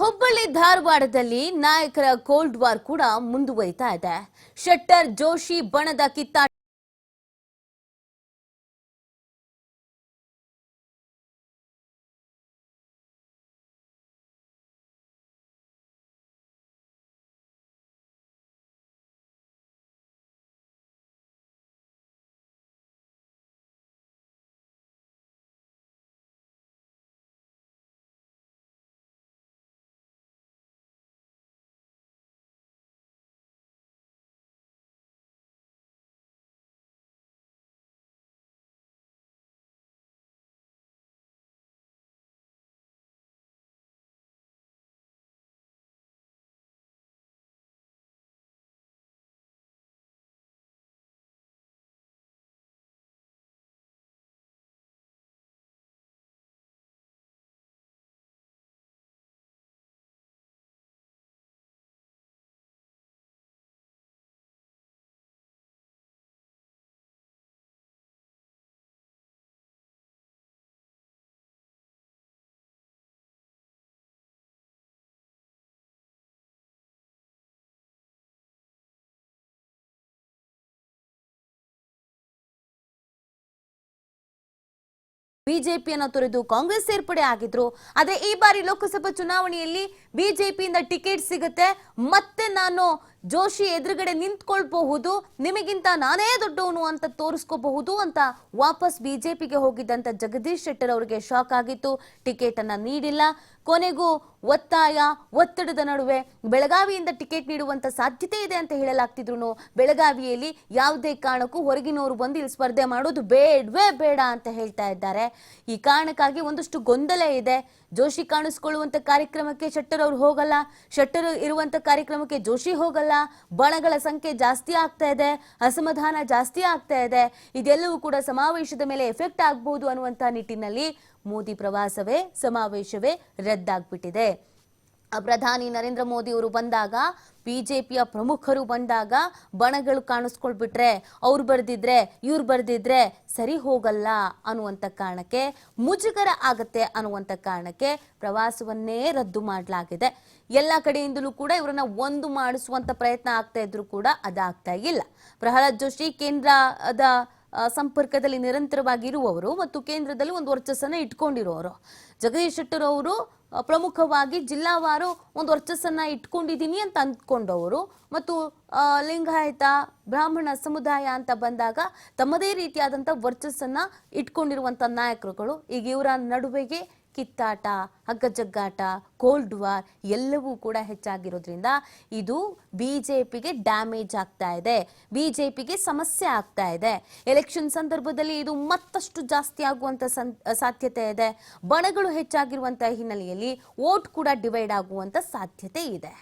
ಹುಬ್ಬಳ್ಳಿ ಧಾರವಾಡದಲ್ಲಿ ನಾಯಕರ cold war ಕೂಡ ಮುಂದುವರಿತಾ ಇದೆ. ಶೆಟ್ಟರ್ ಜೋಶಿ ಬಣದ ಕಿತ್ತಾಟ ಬಿಜೆಪಿಯನ್ನು ತೊರೆದು ಕಾಂಗ್ರೆಸ್ ಸೇರ್ಪಡೆ ಆಗಿದ್ರು. ಆದ್ರೆ ಈ ಬಾರಿ ಲೋಕಸಭಾ ಚುನಾವಣೆಯಲ್ಲಿ ಬಿಜೆಪಿಯಿಂದ ಟಿಕೆಟ್ ಸಿಗುತ್ತೆ. ಮತ್ತೆ ನಾನು ಜೋಶಿ ಎದುರುಗಡೆ ನಿಂತ್ಕೊಳ್ಬಹುದು, ನಿಮಗಿಂತ ನಾನೇ ದೊಡ್ಡವನು ಅಂತ ತೋರಿಸ್ಕೋಬಹುದು ಅಂತ ವಾಪಸ್ ಬಿಜೆಪಿಗೆ ಹೋಗಿದ್ದಂತ ಜಗದೀಶ್ ಶೆಟ್ಟರ್ ಅವರಿಗೆ ಶಾಕ್ ಆಗಿತ್ತು. ಟಿಕೆಟ್ ಅನ್ನ ನೀಡಿಲ್ಲ. ಕೊನೆಗೂ ಒತ್ತಾಯ, ಒತ್ತಡದ ನಡುವೆ ಬೆಳಗಾವಿಯಿಂದ ಟಿಕೆಟ್ ನೀಡುವಂತ ಸಾಧ್ಯತೆ ಇದೆ ಅಂತ ಹೇಳಲಾಗ್ತಿದ್ರು ಬೆಳಗಾವಿಯಲ್ಲಿ ಯಾವುದೇ ಕಾರಣಕ್ಕೂ ಹೊರಗಿನವರು ಬಂದು ಇಲ್ಲಿ ಸ್ಪರ್ಧೆ ಮಾಡೋದು ಬೇಡವೇ ಬೇಡ ಅಂತ ಹೇಳ್ತಾ ಇದ್ದಾರೆ. ಈ ಕಾರಣಕ್ಕಾಗಿ ಒಂದಷ್ಟು ಗೊಂದಲ ಇದೆ. ಜೋಶಿ ಕಾಣಿಸ್ಕೊಳ್ಳುವಂತ ಕಾರ್ಯಕ್ರಮಕ್ಕೆ ಶೆಟ್ಟರ್ ಅವರು ಹೋಗಲ್ಲ, ಶೆಟ್ಟರ್ ಇರುವಂತ ಕಾರ್ಯಕ್ರಮಕ್ಕೆ ಜೋಶಿ ಹೋಗಲ್ಲ, ಬಣಗಳ ಸಂಖ್ಯೆ ಜಾಸ್ತಿ ಆಗ್ತಾ ಇದೆ, ಅಸಮಾಧಾನ ಜಾಸ್ತಿ ಆಗ್ತಾ ಇದೆ, ಇದೆಲ್ಲವೂ ಕೂಡ ಸಮಾವೇಶದ ಮೇಲೆ ಎಫೆಕ್ಟ್ ಆಗಬಹುದು ಅನ್ನುವಂತ ನಿಟ್ಟಿನಲ್ಲಿ ಮೋದಿ ಪ್ರವಾಸವೇ, ಸಮಾವೇಶವೇ ರದ್ದಾಗ್ಬಿಟ್ಟಿದೆ. ಪ್ರಧಾನಿ ನರೇಂದ್ರ ಮೋದಿ ಅವರು ಬಂದಾಗ, ಬಿಜೆಪಿಯ ಪ್ರಮುಖರು ಬಂದಾಗ ಬಣಗಳು ಕಾಣಿಸ್ಕೊಳ್ಬಿಟ್ರೆ, ಅವ್ರು ಬರೆದಿದ್ರೆ, ಇವ್ರು ಬರೆದಿದ್ರೆ ಸರಿ ಹೋಗಲ್ಲ ಅನ್ನುವಂಥ ಕಾರಣಕ್ಕೆ, ಮುಜುಗರ ಆಗತ್ತೆ ಅನ್ನುವಂಥ ಕಾರಣಕ್ಕೆ ಪ್ರವಾಸವನ್ನೇ ರದ್ದು ಮಾಡಲಾಗಿದೆ. ಎಲ್ಲ ಕಡೆಯಿಂದಲೂ ಕೂಡ ಇವರನ್ನ ಒಂದು ಮಾಡಿಸುವಂತ ಪ್ರಯತ್ನ ಆಗ್ತಾ ಇದ್ರು ಕೂಡ ಅದಾಗ್ತಾ ಇಲ್ಲ. ಪ್ರಹ್ಲಾದ್ ಜೋಶಿ ಕೇಂದ್ರದ ಸಂಪರ್ಕದಲ್ಲಿ ನಿರಂತರವಾಗಿರುವವರು ಮತ್ತು ಕೇಂದ್ರದಲ್ಲಿ ಒಂದು ವರ್ಚಸ್ಸನ್ನು ಇಟ್ಕೊಂಡಿರೋರು ಜಗದೀಶ್ ಶೆಟ್ಟರ್ ಅವರು ಪ್ರಮುಖವಾಗಿ ಜಿಲ್ಲಾವಾರು ಒಂದು ವರ್ಚಸ್ಸನ್ನು ಇಟ್ಕೊಂಡಿದ್ದೀನಿ ಅಂತ ಅಂದ್ಕೊಂಡವರು ಮತ್ತು ಲಿಂಗಾಯತ, ಬ್ರಾಹ್ಮಣ ಸಮುದಾಯ ಅಂತ ಬಂದಾಗ ತಮ್ಮದೇ ರೀತಿಯಾದಂಥ ವರ್ಚಸ್ಸನ್ನು ಇಟ್ಕೊಂಡಿರುವಂಥ ನಾಯಕರುಗಳು. ಈಗ ಇವರ ನಡುವೆಗೆ ಕಿತ್ತಾಟ, ಹಗ್ಗಜಗ್ಗಾಟ ಕೋಲ್ಡ್ ವಾರ್ ಎಲ್ಲವೂ ಕೂಡ ಹೆಚ್ಚಾಗಿರೋದ್ರಿಂದ ಇದು ಬಿಜೆಪಿಗೆ ಡ್ಯಾಮೇಜ್ ಆಗ್ತಾ ಇದೆ. ಬಿಜೆಪಿಗೆ ಸಮಸ್ಯೆ ಆಗ್ತಾ ಇದೆ. ಎಲೆಕ್ಷನ್ ಸಂದರ್ಭದಲ್ಲಿ ಇದು ಮತ್ತಷ್ಟು ಜಾಸ್ತಿ ಆಗುವಂತ ಸಾಧ್ಯತೆ ಇದೆ. ಬಣಗಳು ಹೆಚ್ಚಾಗಿರುವಂತಹ ಹಿನ್ನೆಲೆಯಲ್ಲಿ ವೋಟ್ ಕೂಡ ಡಿವೈಡ್ ಆಗುವಂತ ಸಾಧ್ಯತೆ ಇದೆ.